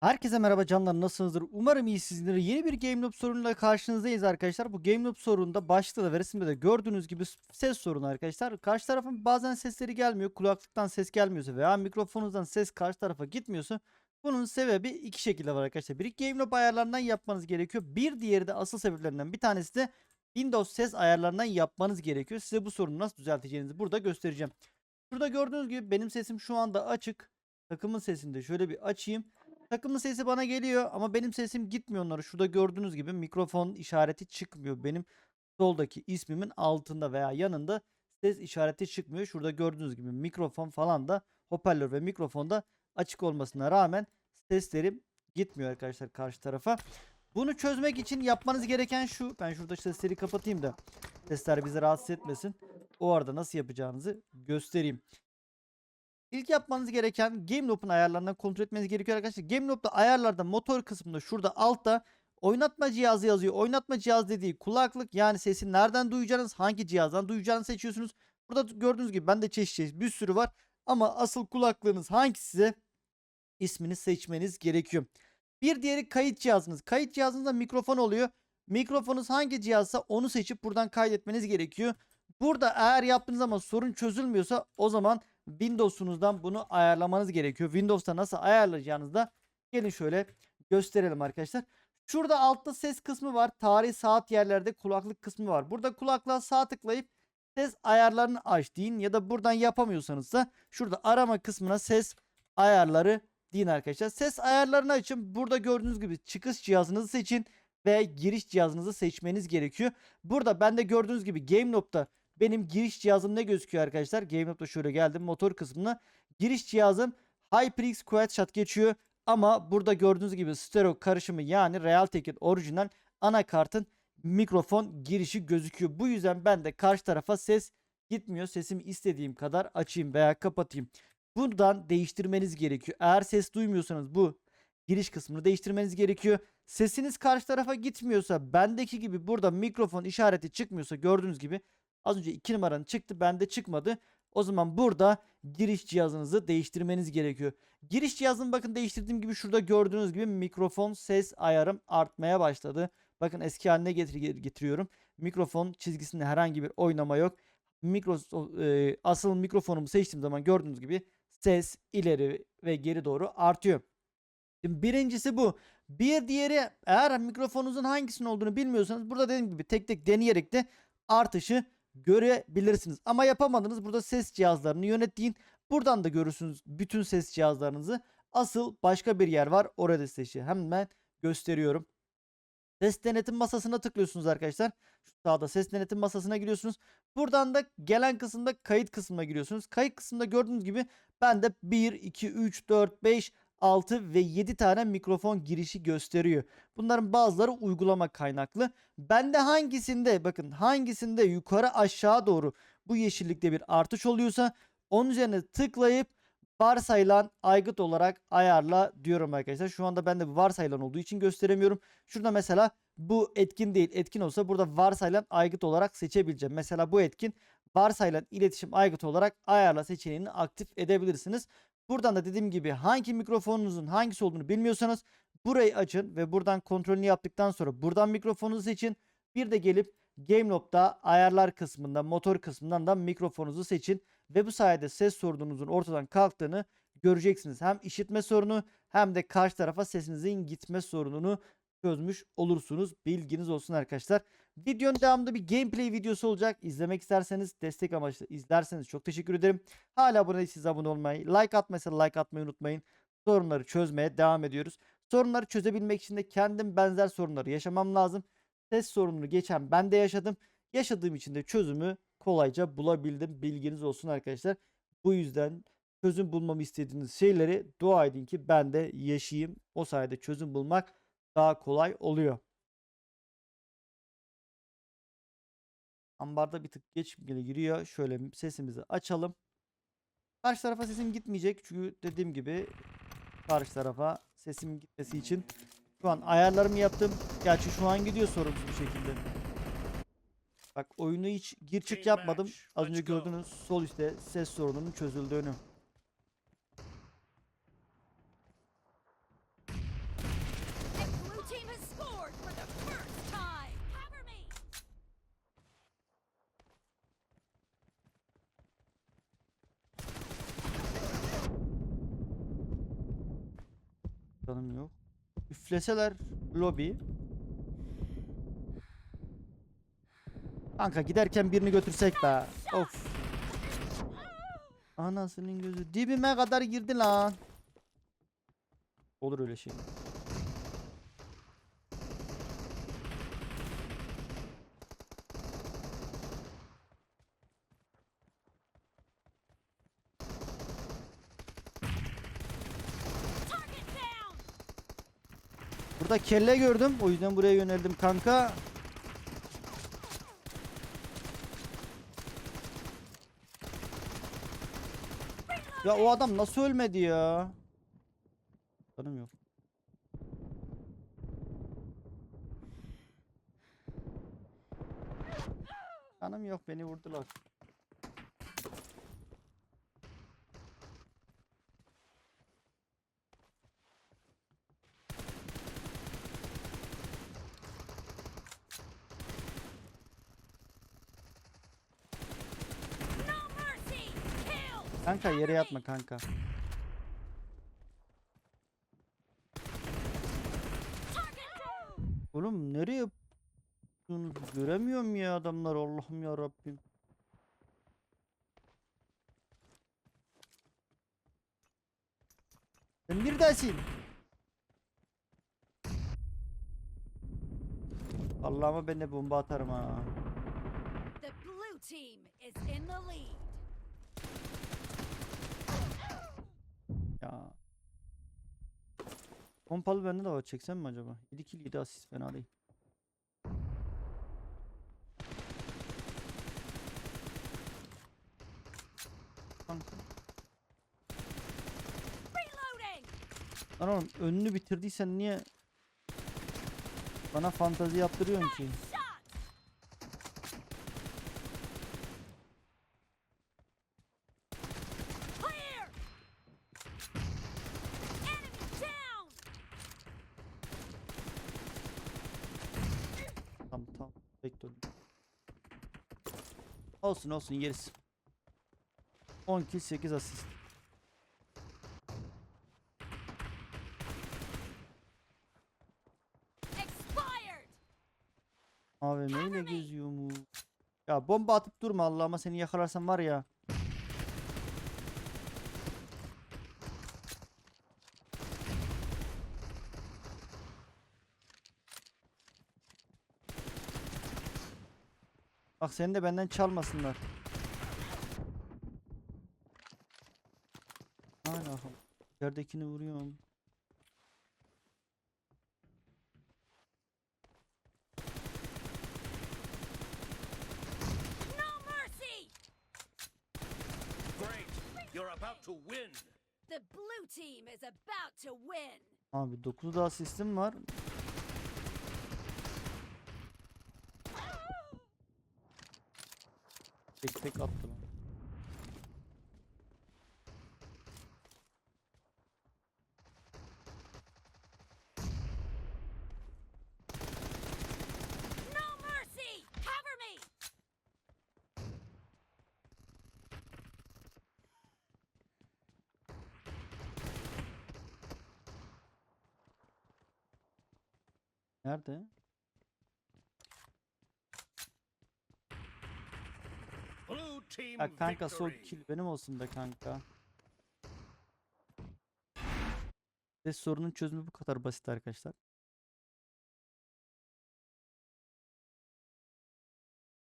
Herkese merhaba canlar nasılsınızdır? Umarım iyisinizdir. Yeni bir Game Loop sorunuyla karşınızdayız arkadaşlar. Bu Game Loop sorununda başlıkta da ve resimde de gördüğünüz gibi ses sorunu arkadaşlar. Karşı tarafın bazen sesleri gelmiyor. Kulaklıktan ses gelmiyorsa veya mikrofonunuzdan ses karşı tarafa gitmiyorsa bunun sebebi iki şekilde var arkadaşlar. Biri Game Loop ayarlarından yapmanız gerekiyor. Bir diğeri de asıl sebeplerinden bir tanesi de Windows ses ayarlarından yapmanız gerekiyor. Size bu sorunu nasıl düzelteceğinizi burada göstereceğim. Şurada gördüğünüz gibi benim sesim şu anda açık. Takımın sesini de şöyle bir açayım. Takımın sesi bana geliyor ama benim sesim gitmiyor onlara. Şurada gördüğünüz gibi mikrofon işareti çıkmıyor. Benim soldaki ismimin altında veya yanında ses işareti çıkmıyor. Şurada gördüğünüz gibi mikrofon falan da hoparlör ve mikrofonda açık olmasına rağmen seslerim gitmiyor arkadaşlar karşı tarafa. Bunu çözmek için yapmanız gereken şu. Ben şurada sesleri kapatayım da sesler bizi rahatsız etmesin. O arada nasıl yapacağınızı göstereyim. İlk yapmanız gereken GameLoop'un ayarlarından kontrol etmeniz gerekiyor arkadaşlar. GameLoop'ta ayarlarda motor kısmında şurada altta oynatma cihazı yazıyor. Oynatma cihaz dediği kulaklık yani sesi nereden duyacağınız, hangi cihazdan duyacağınızı seçiyorsunuz. Burada gördüğünüz gibi bende çeşit çeşit bir sürü var. Ama asıl kulaklığınız hangisi size ismini seçmeniz gerekiyor. Bir diğeri kayıt cihazınız. Kayıt cihazınızda mikrofon oluyor. Mikrofonunuz hangi cihazsa onu seçip buradan kaydetmeniz gerekiyor. Burada eğer yaptığınız zaman sorun çözülmüyorsa o zaman Windows'unuzdan bunu ayarlamanız gerekiyor. Windows'ta nasıl ayarlayacağınızı da gelin şöyle gösterelim arkadaşlar. Şurada altta ses kısmı var. Tarih saat yerlerde kulaklık kısmı var. Burada kulaklığa sağ tıklayıp ses ayarlarını aç deyin ya da buradan yapamıyorsanız da şurada arama kısmına ses ayarları deyin arkadaşlar. Ses ayarlarını açın. Burada gördüğünüz gibi çıkış cihazınızı seçin ve giriş cihazınızı seçmeniz gerekiyor. Burada bende gördüğünüz gibi GameLoop'ta benim giriş cihazım ne gözüküyor arkadaşlar? GameLoop'ta şöyle geldim motor kısmına. Giriş cihazım HyperX Quiet Shot geçiyor. Ama burada gördüğünüz gibi stereo karışımı yani Realtek'in orijinal anakartın mikrofon girişi gözüküyor. Bu yüzden ben de karşı tarafa ses gitmiyor. Sesimi istediğim kadar açayım veya kapatayım. Buradan değiştirmeniz gerekiyor. Eğer ses duymuyorsanız bu giriş kısmını değiştirmeniz gerekiyor. Sesiniz karşı tarafa gitmiyorsa bendeki gibi burada mikrofon işareti çıkmıyorsa gördüğünüz gibi az önce 2 numaranın çıktı bende çıkmadı. O zaman burada giriş cihazınızı değiştirmeniz gerekiyor. Giriş cihazını bakın değiştirdiğim gibi şurada gördüğünüz gibi mikrofon ses ayarım artmaya başladı. Bakın eski haline getir getiriyorum. Mikrofon çizgisinde herhangi bir oynama yok. Mikro, e, asıl mikrofonumu seçtiğim zaman gördüğünüz gibi ses ileri ve geri doğru artıyor. Şimdi birincisi bu. Bir diğeri eğer mikrofonunuzun hangisinin olduğunu bilmiyorsanız burada dediğim gibi tek tek deneyerek de artışı görebilirsiniz. Ama yapamadınız burada ses cihazlarını yönettiğin buradan da görürsünüz bütün ses cihazlarınızı. Asıl başka bir yer var orada seçi. Hemen gösteriyorum. Ses denetim masasına tıklıyorsunuz arkadaşlar. Şu sağda ses denetim masasına giriyorsunuz. Buradan da gelen kısımda kayıt kısmına giriyorsunuz. Kayıt kısmında gördüğünüz gibi bende 1, 2, 3, 4, 5, 6 ve 7 tane mikrofon girişi gösteriyor. Bunların bazıları uygulama kaynaklı. Bende hangisinde bakın hangisinde yukarı aşağı doğru bu yeşillikte bir artış oluyorsa onun üzerine tıklayıp varsayılan aygıt olarak ayarla diyorum arkadaşlar. Şu anda bende varsayılan olduğu için gösteremiyorum. Şurada mesela bu etkin değil. Etkin olsa burada varsayılan aygıt olarak seçebileceğim. Mesela bu etkin varsayılan iletişim aygıt olarak ayarla seçeneğini aktif edebilirsiniz. Buradan da dediğim gibi hangi mikrofonunuzun hangisi olduğunu bilmiyorsanız burayı açın ve buradan kontrolünü yaptıktan sonra buradan mikrofonunuzu seçin. Bir de gelip GameLob'da ayarlar kısmında motor kısmından da mikrofonunuzu seçin. Ve bu sayede ses sorununuzun ortadan kalktığını göreceksiniz. Hem işitme sorunu hem de karşı tarafa sesinizin gitme sorununu çözmüş olursunuz. Bilginiz olsun arkadaşlar. Videonun devamında bir gameplay videosu olacak. İzlemek isterseniz destek amaçlı izlerseniz çok teşekkür ederim. Hala abone değilseniz abone olmayı, like atmayı, like atmayı unutmayın. Sorunları çözmeye devam ediyoruz. Sorunları çözebilmek için de kendim benzer sorunları yaşamam lazım. Ses sorununu geçen ben de yaşadım. Yaşadığım için de çözümü kolayca bulabildim. Bilginiz olsun arkadaşlar. Bu yüzden çözüm bulmamı istediğiniz şeyleri dua edin ki ben de yaşayayım. O sayede çözüm bulmak daha kolay oluyor. Ambarda bir tık geç giriyor. Şöyle sesimizi açalım. Karşı tarafa sesim gitmeyecek. Çünkü dediğim gibi karşı tarafa sesim gitmesi için şu an ayarlarımı yaptım. Gerçi şu an gidiyor sorunsuz bir şekilde. Bak oyunu hiç gir çık yapmadım. Az önce gördüğünüz sol üstte ses sorununun çözüldüğünü. Canım yok. Üfleseler lobi. Kanka giderken birini götürsek be. Of. Anasının gözü dibime kadar girdi lan. Olur öyle şey. Burada kelle gördüm. O yüzden buraya yöneldim kanka. Ya o adam nasıl ölmedi ya? Canım yok. Canım yok beni vurdular. Kanka yere yatma kanka. Oğlum nereye? Göremiyorum ya adamlar Allah'ım ya Rabbim. Sen neredesin? Allah'ıma ben de bomba atarım ha. The blue team is in the lead. Ya. Pompalı bende de var. Çeksem mi acaba? 7 kill 7 asist fena değil. Kanka. Lan oğlum önünü bitirdiysen niye bana fantazi yaptırıyorsun ki? Olsun olsun yeriz. 10 kill 8 asist. AVM ile geziyor mu? Ya bomba atıp durma Allah'ıma seni yakalarsam var ya. Bak seni de benden çalmasınlar. Hala yerdekini vuruyorum. No mercy! Great! You're about to win! The blue team is about to win! Abi 9 da asistim var. Tek tek attı lan. No mercy! Cover me! Nerede? Blue team Ya kanka victory! kill benim olsun be kanka. Ses sorunun çözümü bu kadar basit arkadaşlar.